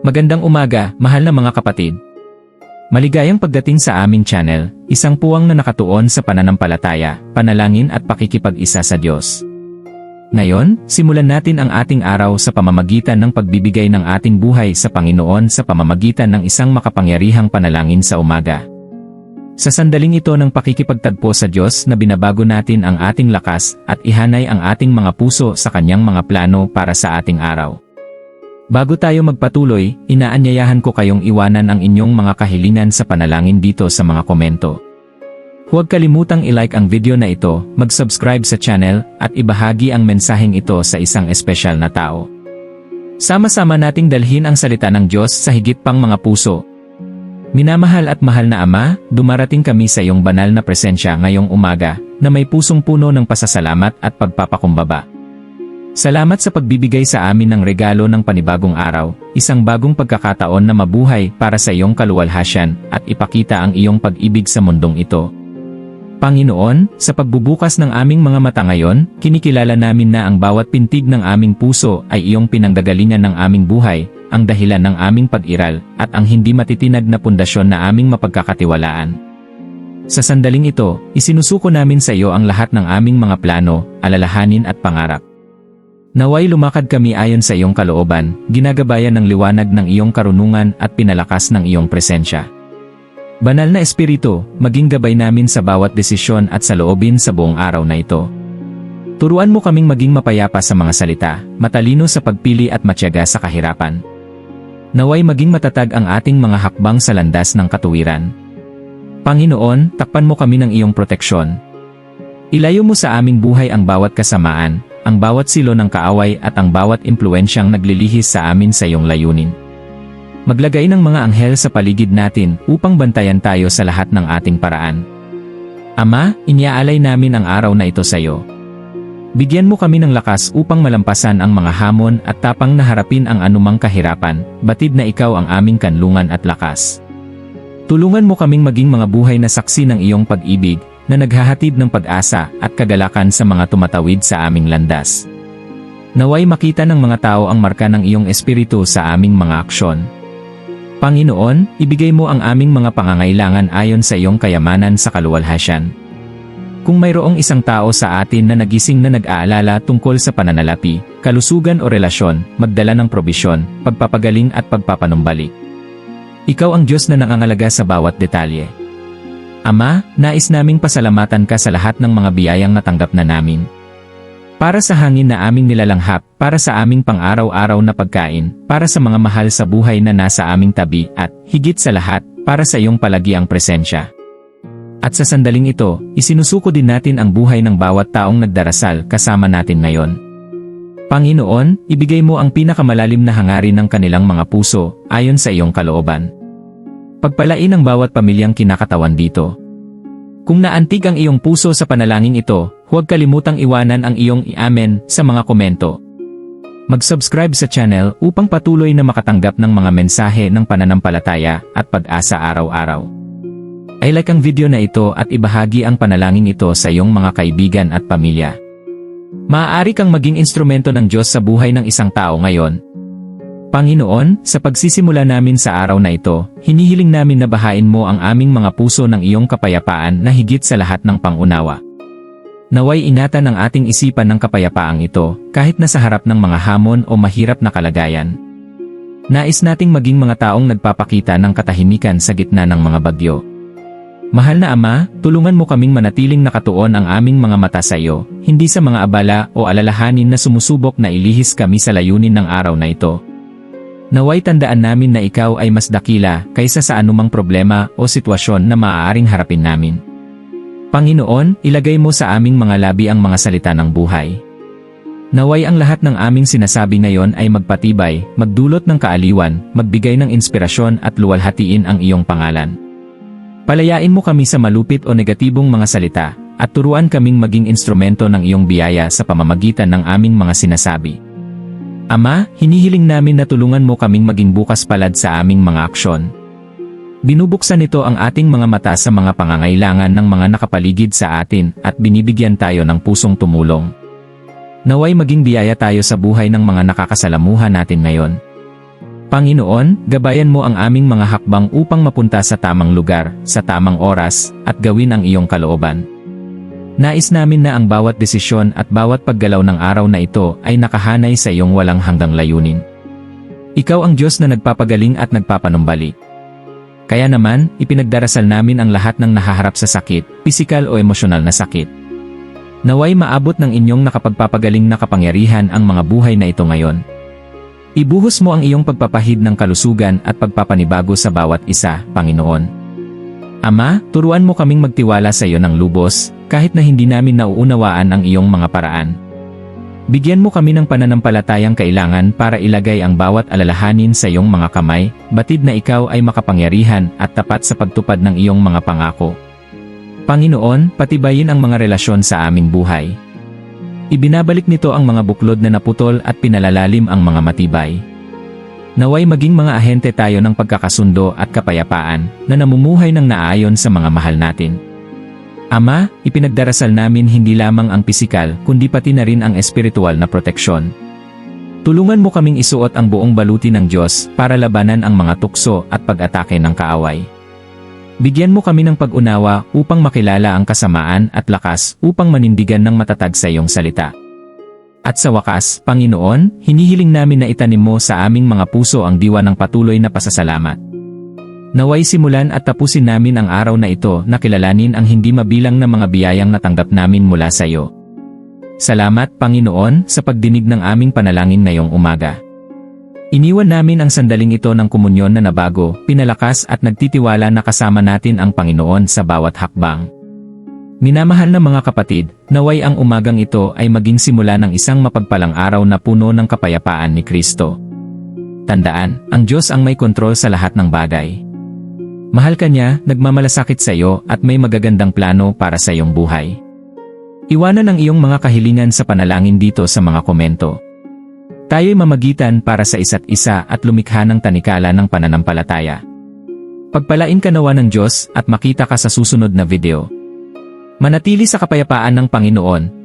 Magandang umaga, mahal na mga kapatid. Maligayang pagdating sa aming channel, isang puwang na nakatuon sa pananampalataya, panalangin at pakikipag-isa sa Diyos. Ngayon, simulan natin ang ating araw sa pamamagitan ng pagbibigay ng ating buhay sa Panginoon sa pamamagitan ng isang makapangyarihang panalangin sa umaga. Sa sandaling ito ng pakikipagtagpo sa Diyos na binabago natin ang ating lakas at ihanay ang ating mga puso sa Kanyang mga plano para sa ating araw. Bago tayo magpatuloy, inaanyayahan ko kayong iwanan ang inyong mga kahilingan sa panalangin dito sa mga komento. Huwag kalimutang i-like ang video na ito, mag-subscribe sa channel, at ibahagi ang mensaheng ito sa isang espesyal na tao. Sama-sama nating dalhin ang salita ng Diyos sa higit pang mga puso. Minamahal at mahal na Ama, dumarating kami sa iyong banal na presensya ngayong umaga, na may pusong puno ng pasasalamat at pagpapakumbaba. Salamat sa pagbibigay sa amin ng regalo ng panibagong araw, isang bagong pagkakataon na mabuhay para sa iyong kaluwalhasyan at ipakita ang iyong pag-ibig sa mundong ito. Panginoon, sa pagbubukas ng aming mga mata ngayon, kinikilala namin na ang bawat pintig ng aming puso ay iyong pinanggagalingan ng aming buhay, ang dahilan ng aming pag-iral, at ang hindi matitinag na pundasyon na aming mapagkakatiwalaan. Sa sandaling ito, isinusuko namin sa iyo ang lahat ng aming mga plano, alalahanin at pangarap. Naway lumakad kami ayon sa iyong kalooban, ginagabayan ng liwanag ng iyong karunungan at pinalakas ng iyong presensya. Banal na Espiritu, maging gabay namin sa bawat desisyon at sa loobin sa buong araw na ito. Turuan mo kaming maging mapayapa sa mga salita, matalino sa pagpili at matyaga sa kahirapan. Naway maging matatag ang ating mga hakbang sa landas ng katuwiran. Panginoon, takpan mo kami ng iyong proteksyon. Ilayo mo sa aming buhay ang bawat kasamaan, ang bawat silo ng kaaway at ang bawat impluensyang naglilihis sa amin sa iyong layunin. Maglagay ng mga anghel sa paligid natin upang bantayan tayo sa lahat ng ating paraan. Ama, iniaalay namin ang araw na ito sa iyo. Bigyan mo kami ng lakas upang malampasan ang mga hamon at tapang na harapin ang anumang kahirapan, batid na ikaw ang aming kanlungan at lakas. Tulungan mo kaming maging mga buhay na saksi ng iyong pag-ibig, na naghahatid ng pag-asa at kagalakan sa mga tumatawid sa aming landas. Naway makita ng mga tao ang marka ng iyong espiritu sa aming mga aksyon. Panginoon, ibigay mo ang aming mga pangangailangan ayon sa iyong kayamanan sa kaluwalhasyan. Kung mayroong isang tao sa atin na nagising na nag-aalala tungkol sa pananalapi, kalusugan o relasyon, magdala ng probisyon, pagpapagaling at pagpapanumbalik. Ikaw ang Diyos na nangangalaga sa bawat detalye. Ama, nais naming pasalamatan ka sa lahat ng mga biyayang natanggap na namin. Para sa hangin na aming nilalanghap, para sa aming pang-araw-araw na pagkain, para sa mga mahal sa buhay na nasa aming tabi, at, higit sa lahat, para sa iyong palagiang presensya. At sa sandaling ito, isinusuko din natin ang buhay ng bawat taong nagdarasal kasama natin ngayon. Panginoon, ibigay mo ang pinakamalalim na hangarin ng kanilang mga puso, ayon sa iyong kalooban. Pagpalain ang bawat pamilyang kinakatawan dito. Kung naantig ang iyong puso sa panalangin ito, huwag kalimutang iwanan ang iyong i-amen sa mga komento. Mag-subscribe sa channel upang patuloy na makatanggap ng mga mensahe ng pananampalataya at pag-asa araw-araw. I like ang video na ito at ibahagi ang panalangin ito sa iyong mga kaibigan at pamilya. Maaari kang maging instrumento ng Diyos sa buhay ng isang tao ngayon, Panginoon, sa pagsisimula namin sa araw na ito, hinihiling namin na bahain mo ang aming mga puso ng iyong kapayapaan na higit sa lahat ng pangunawa. Naway ingatan ng ating isipan ng kapayapaang ito, kahit nasa harap ng mga hamon o mahirap na kalagayan. Nais nating maging mga taong nagpapakita ng katahimikan sa gitna ng mga bagyo. Mahal na Ama, tulungan mo kaming manatiling nakatuon ang aming mga mata sa iyo, hindi sa mga abala o alalahanin na sumusubok na ilihis kami sa layunin ng araw na ito. Naway tandaan namin na ikaw ay mas dakila kaysa sa anumang problema o sitwasyon na maaaring harapin namin. Panginoon, ilagay mo sa aming mga labi ang mga salita ng buhay. Naway ang lahat ng aming sinasabi ngayon ay magpatibay, magdulot ng kaaliwan, magbigay ng inspirasyon at luwalhatiin ang iyong pangalan. Palayain mo kami sa malupit o negatibong mga salita, at turuan kaming maging instrumento ng iyong biyaya sa pamamagitan ng aming mga sinasabi. Ama, hinihiling namin na tulungan mo kaming maging bukas palad sa aming mga aksyon. Binubuksan nito ang ating mga mata sa mga pangangailangan ng mga nakapaligid sa atin at binibigyan tayo ng pusong tumulong. Naway maging biyaya tayo sa buhay ng mga nakakasalamuha natin ngayon. Panginoon, gabayan mo ang aming mga hakbang upang mapunta sa tamang lugar, sa tamang oras, at gawin ang iyong kalooban. Nais namin na ang bawat desisyon at bawat paggalaw ng araw na ito ay nakahanay sa iyong walang hanggang layunin. Ikaw ang Diyos na nagpapagaling at nagpapanumbalik. Kaya naman, ipinagdarasal namin ang lahat ng nahaharap sa sakit, pisikal o emosyonal na sakit. Naway maabot ng inyong nakapagpapagaling na kapangyarihan ang mga buhay na ito ngayon. Ibuhos mo ang iyong pagpapahid ng kalusugan at pagpapanibago sa bawat isa, Panginoon. Ama, turuan mo kaming magtiwala sa iyo ng lubos, kahit na hindi namin nauunawaan ang iyong mga paraan. Bigyan mo kami ng pananampalatayang kailangan para ilagay ang bawat alalahanin sa iyong mga kamay, batid na ikaw ay makapangyarihan at tapat sa pagtupad ng iyong mga pangako. Panginoon, patibayin ang mga relasyon sa aming buhay. Ibinabalik nito ang mga buklod na naputol at pinalalalim ang mga matibay. Naway maging mga ahente tayo ng pagkakasundo at kapayapaan na namumuhay ng naayon sa mga mahal natin. Ama, ipinagdarasal namin hindi lamang ang pisikal kundi pati na rin ang espiritual na proteksyon. Tulungan mo kaming isuot ang buong baluti ng Diyos para labanan ang mga tukso at pag-atake ng kaaway. Bigyan mo kami ng pag-unawa upang makilala ang kasamaan at lakas upang manindigan ng matatag sa iyong salita. At sa wakas, Panginoon, hinihiling namin na itanim mo sa aming mga puso ang diwa ng patuloy na pasasalamat. Naway simulan at tapusin namin ang araw na ito na kilalanin ang hindi mabilang na mga biyayang natanggap namin mula sa iyo. Salamat, Panginoon, sa pagdinig ng aming panalangin ngayong umaga. Iniwan namin ang sandaling ito ng komunyon na nabago, pinalakas at nagtitiwala na kasama natin ang Panginoon sa bawat hakbang. Minamahal na mga kapatid, naway ang umagang ito ay maging simula ng isang mapagpalang araw na puno ng kapayapaan ni Kristo. Tandaan, ang Diyos ang may kontrol sa lahat ng bagay. Mahal ka niya, nagmamalasakit sa iyo at may magagandang plano para sa iyong buhay. Iwanan ang iyong mga kahilingan sa panalangin dito sa mga komento. Tayo'y mamagitan para sa isa't isa at lumikha ng tanikala ng pananampalataya. Pagpalain ka nawa ng Diyos at makita ka sa susunod na video. Manatili sa kapayapaan ng Panginoon